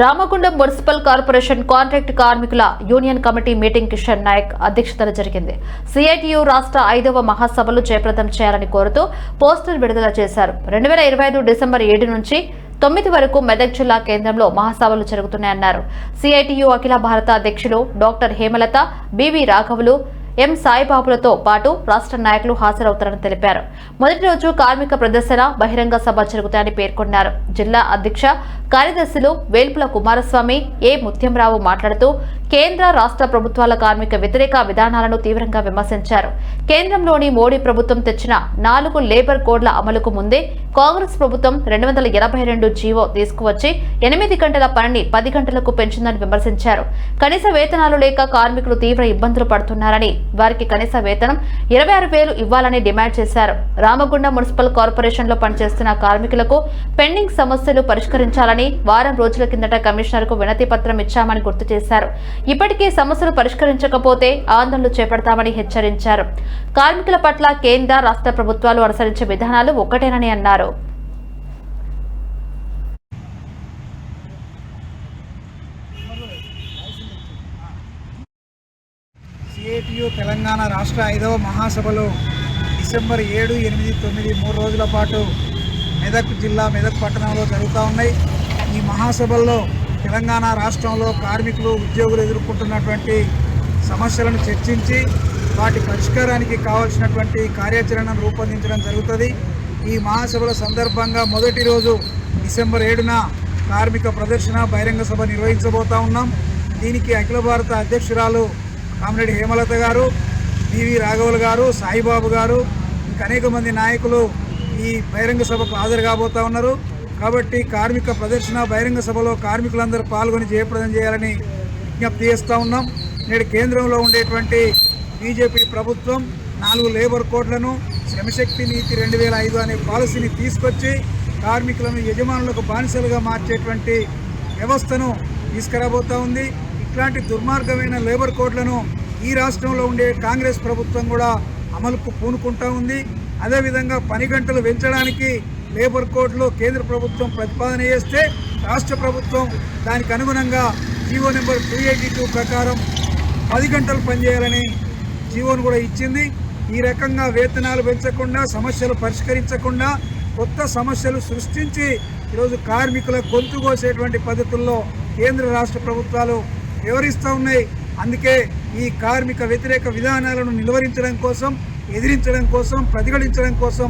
Ramagundam municipal corporation contract కార్మికుల union committee meeting Kishan Naik అధ్యక్షతన జరిగింది. సిఐటియు రాష్ట్ర ఐదవ మహాసభలు జయప్రదం చేయాలని కోరుతూ పోస్టర్ విడుదల చేశారు. రెండు వేల ఇరవై ఐదు డిసెంబర్ ఏడు నుంచి తొమ్మిది వరకు మెదక్ జిల్లా కేంద్రంలో మహాసభలు జరుగుతున్నాయన్నారు. సిఐటియు అఖిల భారత అధ్యక్షులు డాక్టర్ హేమలత బివి రాఘవులు ఎం సాయిబాబులతో పాటు రాష్ట్ర నాయకులు హాజరవుతారని తెలిపారు. మొదటి రోజు కార్మిక ప్రదర్శన బహిరంగ సభ జరుగుతాయని పేర్కొన్నారు. జిల్లా అధ్యక్ష కార్యదర్శులు వేల్పుల కుమారస్వామి ఏ ముత్యంరావు మాట్లాడుతూ కేంద్ర రాష్ట్ర ప్రభుత్వాల కార్మిక వ్యతిరేక విధానాలను తీవ్రంగా విమర్శించారు. కేంద్రంలోని మోడీ ప్రభుత్వం తెచ్చిన నాలుగు లేబర్ కోడ్ల అమలుకు ముందే కాంగ్రెస్ ప్రభుత్వం రెండు వందల ఎనభై రెండు జీవో తీసుకువచ్చి ఎనిమిది గంటల పనిని పది గంటలకు పెంచిందని విమర్శించారు. కనీస వేతనాలు లేక కార్మికులు తీవ్ర ఇబ్బందులు పడుతున్నారని వారికి కనీస వేతనం ఇరవై ఆరు వేలు ఇవ్వాలని డిమాండ్ చేశారు. రామగుండ మున్సిపల్ కార్పొరేషన్లో పనిచేస్తున్న కార్మికులకు పెండింగ్ సమస్యలు పరిష్కరించాలని వారం రోజుల కిందట కమిషనర్కు వినతి పత్రం ఇచ్చామని గుర్తు చేశారు. ఇప్పటికీ సమస్యలు పరిష్కరించకపోతే ఆందోళనలు చేపడతామని హెచ్చరించారు. కార్మికుల పట్ల కేంద్ర రాష్ట్ర ప్రభుత్వాలు అనుసరించే విధానాలు ఒక్కటేనని అన్నారు. ఏపీయు తెలంగాణ రాష్ట్ర ఐదవ మహాసభలు డిసెంబర్ ఏడు ఎనిమిది తొమ్మిది మూడు రోజుల పాటు మెదక్ జిల్లా మెదక్ పట్టణంలో జరుగుతూ ఉన్నాయి. ఈ మహాసభల్లో తెలంగాణ రాష్ట్రంలో కార్మికులు ఉద్యోగులు ఎదుర్కొంటున్నటువంటి సమస్యలను చర్చించి వాటి పరిష్కారానికి కావాల్సినటువంటి కార్యాచరణను రూపొందించడం జరుగుతుంది. ఈ మహాసభల సందర్భంగా మొదటి రోజు డిసెంబర్ ఏడున కార్మిక ప్రదర్శన బహిరంగ సభ నిర్వహించబోతా ఉన్నాం. దీనికి అఖిల భారత అధ్యక్షురాలు కామిరెడ్డి హేమలత గారు పివి రాఘవులు గారు సాయిబాబు గారు ఇంకా అనేక మంది నాయకులు ఈ బహిరంగ సభకు హాజరు కాబోతా ఉన్నారు. కాబట్టి కార్మిక ప్రదర్శన బహిరంగ సభలో కార్మికులందరూ పాల్గొని జయప్రదం చేయాలని విజ్ఞప్తి చేస్తూ ఉన్నాం. నేడు కేంద్రంలో ఉండేటువంటి బీజేపీ ప్రభుత్వం నాలుగు లేబర్ కోడ్లను శ్రమశక్తి నీతి రెండు వేల ఐదు అనే పాలసీని తీసుకొచ్చి కార్మికులను యజమానులకు బానిసలుగా మార్చేటువంటి వ్యవస్థను తీసుకురాబోతా ఉంది. ఇట్లాంటి దుర్మార్గమైన లేబర్ కోడ్లను ఈ రాష్ట్రంలో ఉండే కాంగ్రెస్ ప్రభుత్వం కూడా అమలుకు పూనుకుంటా ఉంది. అదేవిధంగా పని గంటలు పెంచడానికి లేబర్ కోడ్లో కేంద్ర ప్రభుత్వం ప్రతిపాదన చేస్తే రాష్ట్ర ప్రభుత్వం దానికి అనుగుణంగా GO number two eighty two ప్రకారం పది గంటలు పనిచేయాలని జీవోను కూడా ఇచ్చింది. ఈ రకంగా వేతనాలు పెంచకుండా సమస్యలు పరిష్కరించకుండా కొత్త సమస్యలు సృష్టించి ఈరోజు కార్మికుల గొంతు కోసేటువంటి పద్ధతుల్లో కేంద్ర రాష్ట్ర ప్రభుత్వాలు వివరిస్తూ ఉన్నాయి. అందుకే ఈ కార్మిక వ్యతిరేక విధానాలను నిలువరించడం కోసం ఎదిరించడం కోసం ప్రతిఘటించడం కోసం